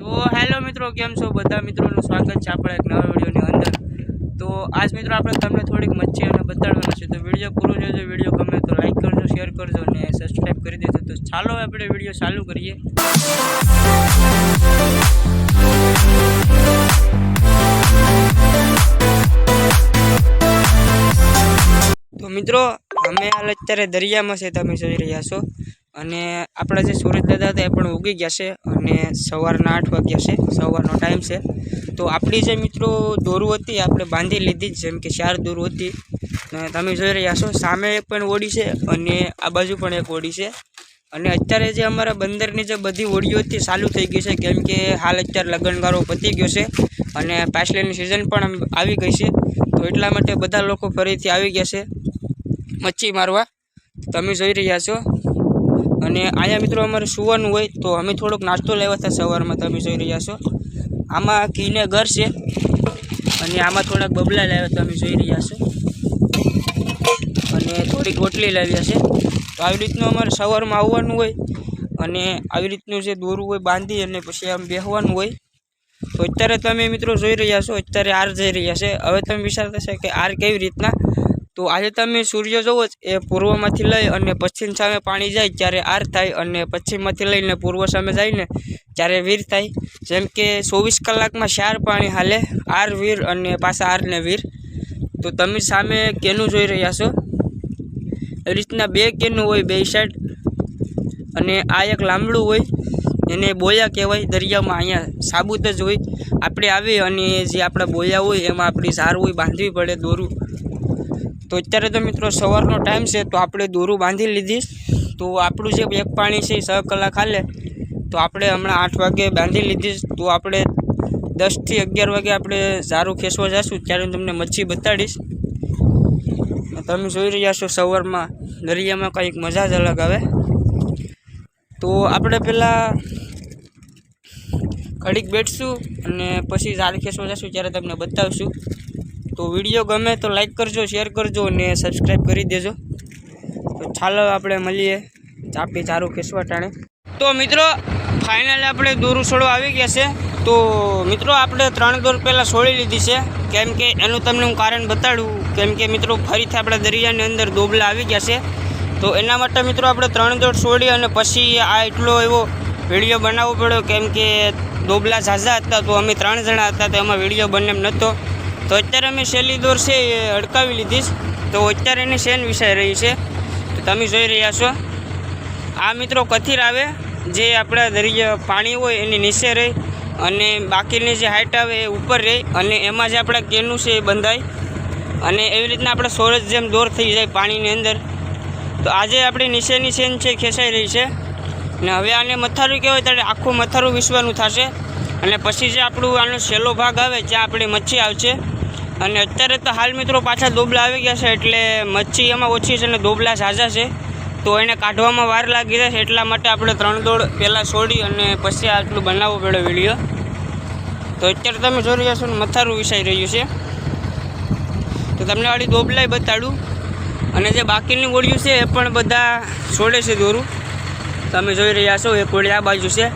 તો હેલો મિત્રો, કેમ છો? બધા મિત્રોનું સ્વાગત છે આપણા એક નવા વિડીયોની અંદર. તો આજ મિત્રો આપણે તમને થોડીક મચ્છી અને બતાડવાના છે. તો વીડિયો પૂરો જોજો, વીડિયો ગમે તો લાઈક કરજો શેર કરજો અને સબસ્ક્રાઈબ કરી દેજો. તો ચાલો આપણે વીડિયો ચાલુ કરીએ. તો મિત્રો, અમે હાલ અત્યારે દરિયામાં છે, તમે જોઈ રહ્યા છો. અને આપણા જે સુરજ દાદા હતા એ પણ ઉગી ગયા છે અને સવારના આઠ વાગ્યા છે, સવારનો ટાઈમ છે. તો આપણી જે મિત્રો દોરું હતી આપણે બાંધી લીધી જેમ કે ચાર દોરું હતી. તમે જોઈ રહ્યા છો, સામે પણ ઓડી છે અને આ બાજુ પણ એક ઓડી છે. અને અત્યારે જે અમારા બંદરની જે બધી ઓડીઓ હતી ચાલુ થઈ ગઈ છે, કેમ કે હાલ અત્યારે લગ્નગારો પતી ગયો છે અને પાછલીની સિઝન પણ આવી ગઈ છે. તો એટલા માટે બધા લોકો ફરીથી આવી ગયા છે મચ્છી મારવા. તમે જોઈ રહ્યા છો અને અહીંયા મિત્રો અમારે સુવાનું હોય તો અમે થોડોક નાસ્તો લેવા હતા સવારમાં, તમે જોઈ રહ્યા છો. આમાં ઘીને ઘર છે અને આમાં થોડાક બબલા લાવ્યા તમે જોઈ રહ્યા છો. અને થોડીક રોટલી લાવ્યા છે તો આવી રીતનું અમારે સવારમાં આવવાનું હોય અને આવી રીતનું જે દોરું હોય બાંધી અને પછી આમ બેહવાનું હોય. તો અત્યારે તમે મિત્રો જોઈ રહ્યા છો, અત્યારે આર જઈ રહ્યા છે. હવે તમે વિચારતા છે કે આર કેવી રીતના તો આજે તમે સૂર્ય જોવો જ એ પૂર્વમાંથી લઈ અને પશ્ચિમ સામે પાણી જાય ત્યારે આર થાય અને પશ્ચિમમાંથી લઈને પૂર્વ સામે જાય ને ત્યારે વીર થાય. જેમ કે ચોવીસ કલાકમાં ચાર પાણી હાલે, આર વીર અને પાછા આર ને વીર. તો તમે સામે કેનું જોઈ રહ્યા છો? એવી રીતના બે કેનું હોય બે સાઈડ અને આ એક લાંબડું હોય, એને બોયા કહેવાય. દરિયામાં અહીંયા સાબુત જ હોય. આપણે આવી અને જે આપણા બોયા હોય, એમાં આપણી ઝાર હોય, બાંધવી પડે દોરું. તો અત્યારે તો મિત્રો સવારનો ટાઈમ છે, તો આપણે દોરું બાંધી લીધી. તો આપણું જે એક પાણી છે, એ છ કલાક હાલે. તો આપણે હમણાં આઠ વાગે બાંધી લીધી. તો આપણે દસથી અગિયાર વાગે આપણે ઝારું ખેંચવા જઈશું ત્યારે હું તમને મચ્છી બતાડીશ. તમે જોઈ રહ્યા છો સવારમાં દરિયામાં કંઈક મજા જ અલગ આવે. તો આપણે પહેલાં ઘડીક બેઠશું અને પછી ઝાર ખેંચવા જઈશું ત્યારે તમને બતાવશું. તો વીડિયો ગમે તો લાઈક કરજો શેર કરજો અને સબસ્ક્રાઈબ કરી દેજો. તો ચાલો આપણે મળીએ ચાપી ચારું ખેસવા ટાણે. તો મિત્રો ફાઇનલ આપણે દોરું આવી ગયા છે. તો મિત્રો, આપણે ત્રણ દોર પહેલાં છોડી લીધી છે. કેમ કે એનું તમને હું કારણ બતાડું. કેમ કે મિત્રો, ફરીથી આપણે દરિયાની અંદર દોબલા આવી ગયા છે. તો એના માટે મિત્રો, આપણે ત્રણ દોર છોડી અને પછી આ એટલો એવો વીડિયો બનાવવો પડ્યો. કેમ કે દોબલા ઝાઝા હતા, તો અમે ત્રણ જણા હતા, તો એમાં વીડિયો બને એમ નહોતો. તો અત્યારે અમે શેલી દોર છે એ અડકાવી લીધી તો અત્યારે એની શેન વિષય રહી છે. તો તમે જોઈ રહ્યા છો. આ મિત્રો કથિર આવે, જે આપણા દરિયા પાણી હોય એની નીચે રહે અને બાકીની જે હાઇટ આવે એ ઉપર રહે અને એમાં જે આપણા કેનું છે એ બંધાય અને એવી રીતના આપણે સોરજ જેમ દોર થઈ જાય પાણીની અંદર. તો આજે આપણી નીચેની સેન છે ખેંચાઈ રહી છે. ને હવે આને મથારું કહેવાય ત્યારે આખું મથારું વિશ્વાનું થશે. અને પછી જે આપણું આનો છેલ્લો ભાગ આવે ત્યાં આપણી મચ્છી આવશે અને અત્યારે તો હાલ મિત્રો પાછા દોબલા આવી ગયા છે, એટલે મચ્છી એમાં ઓછી છે અને દોબલા ઝાઝા છે. તો એને કાઢવામાં વાર લાગી જાય એટલા માટે આપણે ત્રણ દોડ પહેલાં છોડી અને પછી આટલું બનાવવો પડ્યો વીડિયો. તો અત્યારે તમે જોઈ રહ્યા છો ને, મથારું વિસાઈ રહ્યું છે. તો તમને વાળી દોબલાય બતાડું. અને જે બાકીની ગોળીઓ છે એ પણ બધા છોડે છે દોરું. તમે જોઈ રહ્યા છો, એક કોળી આ બાજુ છે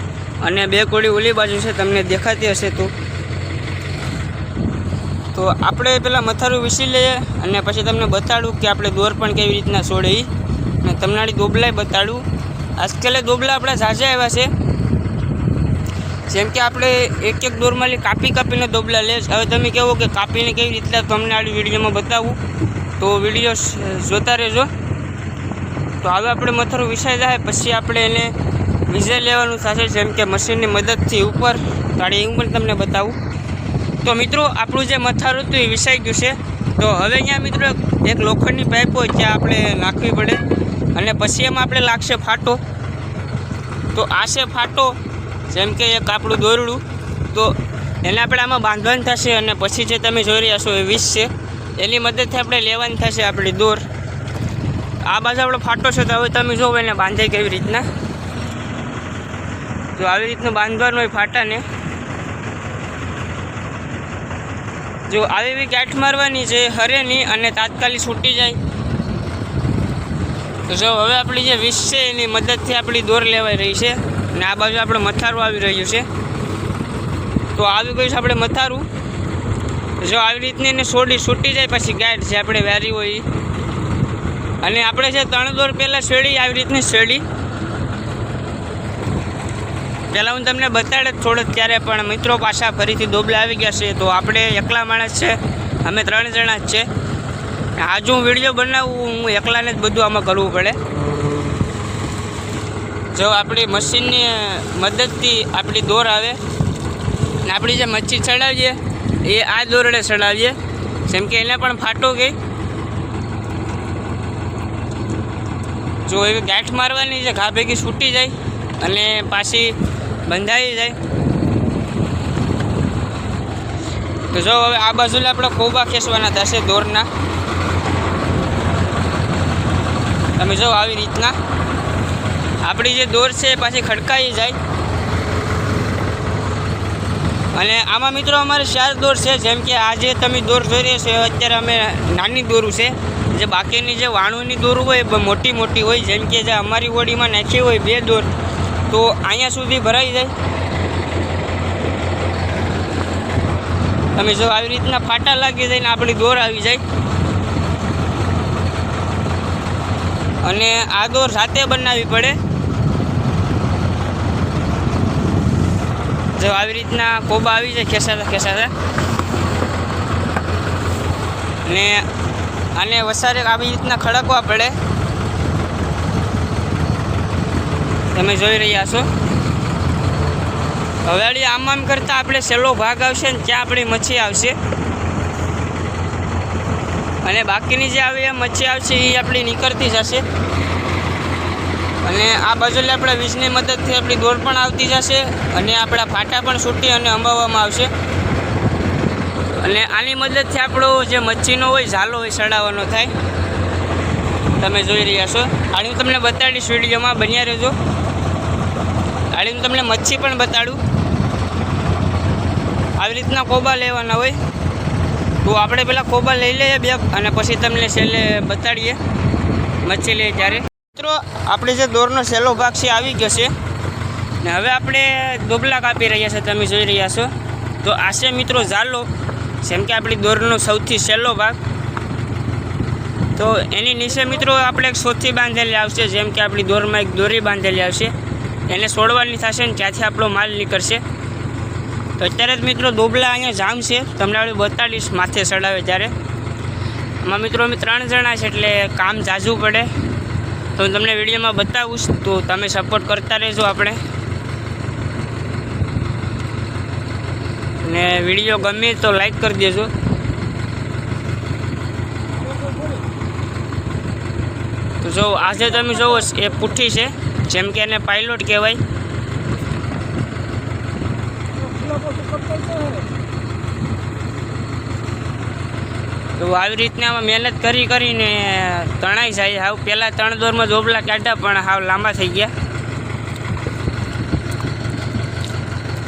અને બે કોળી ઓલી બાજુ છે, તમને દેખાતી હશે તો. તો આપણે પેલા મથારું વિસી લઈએ અને પછી તમને બતાડું કે આપણે દોર પણ કેવી રીતના છોડે ઈ. અને તમને આડી દોબલાય બતાડું. આજકાલે દોબલા આપણા ઝાઝા એવા છે. જેમ કે આપણે એક એક દોરમાંથી કાપી કાપીને દોબલા લે હવે તમે કહો કે કાપીને કેવી રીતના તમને આડી વિડીયોમાં બતાવું. તો વીડિયો જોતા રહેજો. તો હવે આપણે મથરું વિસાઈ જાય, પછી આપણે એને વિઝે લેવાનું થશે. જેમ કે મશીનની મદદથી ઉપર. તો આડી હું પણ તમને બતાવું. તો મિત્રો, આપણું જે મથારું એ વિસાઈ ગયું છે. તો હવે અહીંયા મિત્રો, એક લોખંડની પાઇપ હોય ત્યાં આપણે નાખવી પડે. અને પછી એમાં આપણે લાગશે ફાટો. તો આ છે ફાટો, જેમ કે એક આપણું દોરડું. તો એને આપણે આમાં બાંધવાનું થશે અને પછી જે તમે જોઈ રહ્યા છો એ વીસ છે. એની મદદથી આપણે લેવાની થશે આપણી દોર. આ બાજુ આપણો ફાટો છે, તો હવે તમે જોવો એને બાંધે કેવી રીતના. જો આવી રીતનું બાંધવાનું હોય ફાટાને. જો આવી એવી ગાંઠ મારવાની છે, હરે નહીં અને તાત્કાલિક છૂટી જાય. તો જો હવે આપણી જે વિષ છે, એની મદદથી આપણી દોર લેવાઈ રહી છે અને આ બાજુ આપણે મથારું આવી રહ્યું છે. તો આવી ગયું છે આપણે મથારું. જો આવી રીતની એને સોડી છૂટી જાય પછી ગાઈડ છે આપણે વેરી હોય. અને આપણે છે ત્રણ દોર પહેલાં શેડી આવી રીતની શેરડી પહેલાં હું તમને બતાડે થોડોક ત્યારે, પણ મિત્રો પાછા ફરીથી દોબલા આવી ગયા છે, તો આપણે એકલા માણસ છે, અમે ત્રણ જણા જ છે. આજુ હું વીડિયો બનાવું, હું એકલાને જ બધું આમાં કરવું પડે. જો આપણી મશીનની મદદથી આપણી દોર આવે, ને આપણી જે મચ્છી ચડાવીએ, એ આ દોરડે ચડાવીએ. જેમ કે એને પણ ફાટો ગઈ. જો એવી ગાંઠ મારવાની છે ઘા ભેગી છૂટી જાય, અને પાછી બંધાઈ જાય તો જો હવે આ બાજુલે આપણે કોબા ખેંચવાના થશે દોરના. તમે જો આવી રીતના. આપણી જે દોર છે એ પાછી ખડકાઈ જાય. અને આમાં મિત્રો અમારે ચાર દોર છે, જેમ કે આજે તમે દોર જોઈ રહ્યા છો, અત્યારે અમે નાની દોરું છે. જે બાકીની જે વાણુની દોરું હોય મોટી મોટી હોય, જેમ કે જે અમારી ઓડીમાં નાખી હોય બે દોર. તો અહીંયા સુધી ભરાઈ જાય. તમે જો આવી રીતના ફાટા લાગી જાય ને આપણી દોર આવી જાય. અને આ દોર સાથે બનાવવી પડે. જો આવી રીતના કોબા આવી જાય ખેસાતા ખેસાતા અને આને વસારે આવી રીતના ખડકવા પડે. તમે જોઈ રહ્યા છો. હવે વળી આમ આમ કરતાં આપણે છેલ્લો ભાગ આવશે ને ત્યાં આપણી મચ્છી આવશે. અને બાકીની જે આવી મચ્છી આવશે એ આપણી નીકળતી જશે અને આ બાજુલે આપણે વીજની મદદથી આપણી દોર પણ આવતી જશે અને આપણા ફાટા પણ છૂટી અને અંબાવવામાં આવશે. અને આની મદદથી આપણો જે મચ્છીનો હોય, ઝાલો હોય, સડાવવાનો થાય. તમે જોઈ રહ્યા છો. આની હું તમને બતાડીશ વિડીયોમાં. બન્યા રહેજો. આની હું તમને મચ્છી પણ બતાડું. આવી રીતના કોબા લેવાના હોય. તો આપણે પહેલાં કોબા લઈ લઈએ બે અને પછી તમને છેલ્લે બતાડીએ. મચ્છી લઈએ ત્યારે. મિત્રો, આપણે જે દોરનો છેલ્લો ભાગ છે, આવી ગયો છે. ને હવે આપણે દોબલા કાપી રહ્યા છે, તમે જોઈ રહ્યા છો. તો આ છે મિત્રો ઝાલો, જેમ કે આપણી દોરનો સૌથી છેલ્લો ભાગ. તો એની નીચે મિત્રો આપણે એક સોથી બાંધેલી આવશે, જેમ કે આપણી દોરમાં એક દોરી બાંધેલી આવશે. એને છોડવાની થશે ને ત્યાંથી આપણો માલ નીકળશે. તો અત્યારે જ મિત્રો દોબલા અહીંયા જામ છે. તમને આપણે બતાડીશ માથે ચડાવે ત્યારે. આમાં મિત્રો અમે ત્રણ જણા છે એટલે કામ ઝાઝું પડે. તો હું તમને વિડીયોમાં બતાવું તો તમે સપોર્ટ કરતા રહેજો આપણે. ને વીડિયો ગમે તો લાઈક કરી દેજો. તો જો આજે તમે જોવો એ પુઠ્ઠી છે. જેમ કે એને પાયલોટ કહેવાય. તો આવી રીતના આમાં મહેનત કરી કરીને તણાઈ જાય. હાવ પહેલાં ત્રણ દોરમાં જોબલા કાઢ્યા, પણ હાવ લાંબા થઈ ગયા.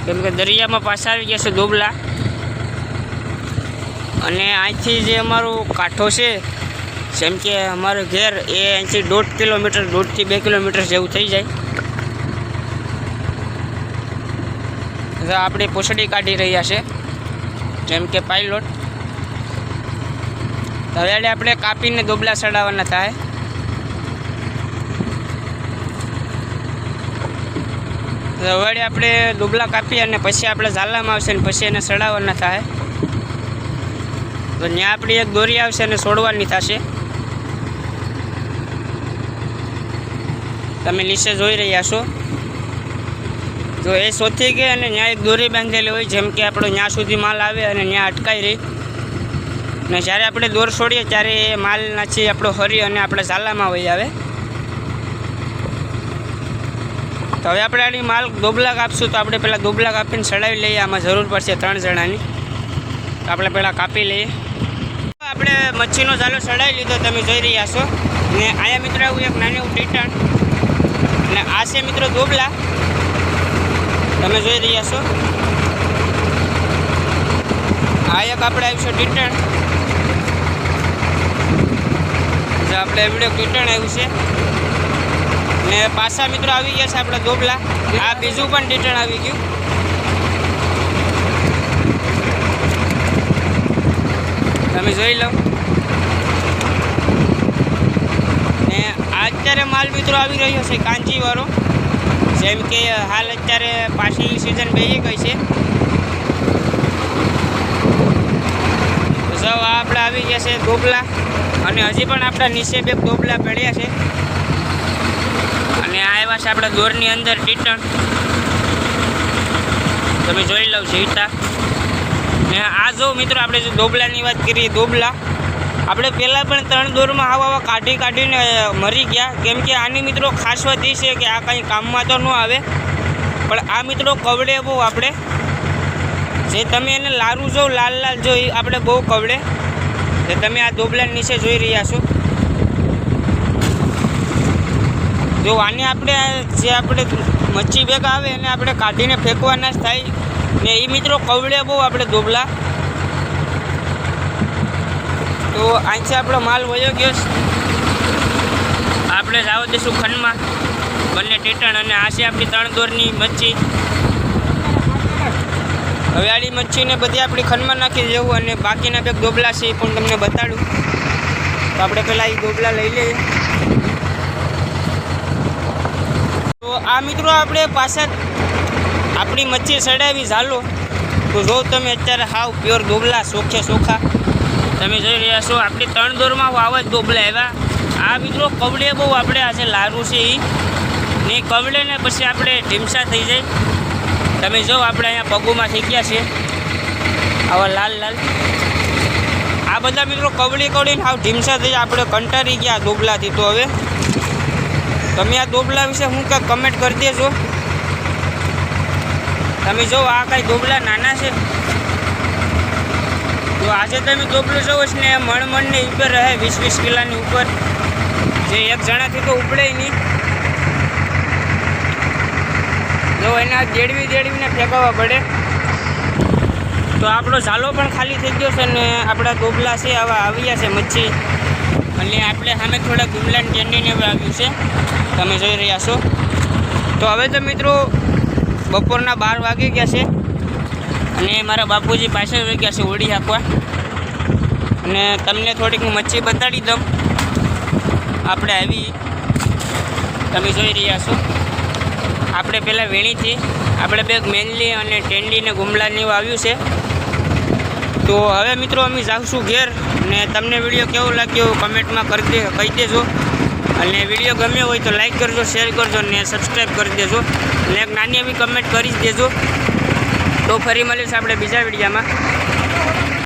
કેમ કે દરિયામાં પાછા આવી ગયા છે દોબલા અને અહીંથી જે અમારો કાંઠો છે જેમ કે અમારું ઘેર એ અહીંથી દોઢ કિલોમીટર, દોઢથી બે કિલોમીટર જેવું થઈ જાય. આપણે પોસડી કાઢી રહ્યા છે, જેમ કે પાઇલોટ હવે આપણે કાપીને દોબલા ચડાવવાના થાય. તો આપણે દોબલા કાપી અને પછી આપણે ઝાલામાં આવશે ને પછી એને ચડાવવાના થાય. તો ત્યાં આપણી એક દોરી આવશે અને છોડવાની થશે. તમે નીચે જોઈ રહ્યા છો. જો એ સોથી ગઈ અને ત્યાં એક દોરી બાંધેલી હોય, જેમ કે આપણો ત્યાં સુધી માલ આવે અને ત્યાં અટકાઈ રહી. ને જ્યારે આપણે દોર છોડીએ, ત્યારે એ માલ નાચી આપણો હરી અને આપણે ઝાલામાં વહી આવે. તો હવે આપણે આની માલ દોબલા કાપશું તો આપણે પહેલાં દોબલા કાપીને ચડાવી લઈએ. આમાં જરૂર પડશે ત્રણ જણાની. તો આપણે પહેલાં કાપી લઈએ. આપણે મચ્છીનો ઝાલો ચડાવી લીધો, તમે જોઈ રહ્યા છો. ને આયા મિત્રો, આવું એક નાનું ટીટણ. અને આ છે મિત્રો દોબલા. તમે જોઈ રહ્યા છો. આ એક આપણે આવ્યું છે ટીટણ. જે આપણે એવડે ડીટણ આવ્યું છે. ને પાછા મિત્રો આવી ગયા છે આપણા દોબલા. આ બીજું પણ ટીટણ આવી ગયું. તમે જોઈ લો. અત્યારે માલ મિત્રો આવી રહ્યો છે કાંચીવાળો જેમ કે હાલ અત્યારે પાછી સિઝન બેસી ગઈ છે. સૌ આપણે આવી ગયા છે ધોબલા અને હજી પણ આપણા નીચે બે દોબલા પડ્યા છે. અને આવ્યા છે આપણા દોરની અંદર ટીટણ. તમે જોઈ લો જીવતા ને આ જો મિત્રો આપણે જે દોબલાની વાત કરીએ દોબલા આપણે પહેલાં પણ ત્રણ દોરમાં આવા આવા કાઢી કાઢીને મરી ગયા. કેમ કે આની મિત્રો ખાસ વાત એ છે કે આ કંઈ કામમાં તો ન આવે. પણ આ મિત્રો કવડે બહુ આપણે. જે તમે એને લારું જો, લાલ લાલ જો આપણે બહુ કવડે. જે તમે આ દોબલા નીચે જોઈ રહ્યા છો. જો આને આપણે જે આપણે મચ્છી ભેગા આવે એને આપણે કાઢીને ફેંકવાના જ થાય. ને એ મિત્રો કવડે બહુ આપણે દોબલા. તો અહીંથી આપણો માલ વયો ગયો આપણે જાવ દઈશું ખંડમાં. બંને ટેટણ અને આ આપણી ત્રણ દોરની મચ્છી. હવે આડી મચ્છીને બધી આપણી ખંડમાં નાખી દેવું અને બાકીના બે ગોબલા છે એ પણ તમને બતાડું. તો આપણે પહેલાં એ ગોબલા લઈ લઈએ. તો આ મિત્રો આપણે પાછા આપણી મચ્છી સડાવી ઝાલો. તો જો તમે અત્યારે હાવ પ્યોર ગોબલા સોખે સોખા તમે જોઈ રહ્યા છો, આપણે ત્રણ દોરમાં આવા જ દોબલા આવ્યા. આ મિત્રો કવડે બહુ આપણે આજે લારું છે એ ને કવડે ને પછી આપણે ઢીમસા થઈ જાય. તમે જો, આપણે અહીંયા પગુમાં થઈ ગયા છે. આવા લાલ લાલ. આ બધા મિત્રો કવડી કવડીને હાવ ઢીમસા થઈ આપણે કંટાળી ગયા દોબલાથી તો હવે. તમે આ દોબલા વિશે હું કાંઈક કમેન્ટ કરી દેજો. તમે જો, આ કાંઈ ડોબલા નાના છે. તો આજે તમે દોબલું જોવો છો ને મણ મણની ઉપર રહે વીસ વીસ કિલાની ઉપર. જે એક જણાથી તો ઉપડે નહીં. જો એના દેડવી દેડવીને ફેંકાવવા પડે. તો આપણો ઝાલો પણ ખાલી થઈ ગયો છે ને આપણા ગોબલા છે, આવા આવ્યા છે મચ્છી. અને આપણે સામે થોડા ગુમલાન ટેન્ડીને હવે આવ્યું છે. તમે જોઈ રહ્યા છો. તો હવે તો મિત્રો બપોરના બાર વાગી ગયા છે. અને મારા બાપુજી વહી ગયા છે ઓળી હાંકવા. અને તમને થોડીક હું મચ્છી બતાડી દઉં. આપણે આવી, તમે જોઈ રહ્યા છો. આપણે પહેલાં વેણીથી, આપણે બે મેનલી અને ટેન્ડીને ગુમલાને આવ્યું છે. તો હવે મિત્રો અમે જાઉંશું ઘેર અને તમને વીડિયો કેવો લાગ્યો કમેન્ટમાં કરી કહી દેજો. અને વીડિયો ગમ્યો હોય તો લાઈક કરજો શેર કરજો અને સબસ્ક્રાઈબ કરી દેજો. અને એક નાની એવી કમેન્ટ કરી જ દેજો. તો ફરી મળીશું આપણે બીજા વિડીયોમાં.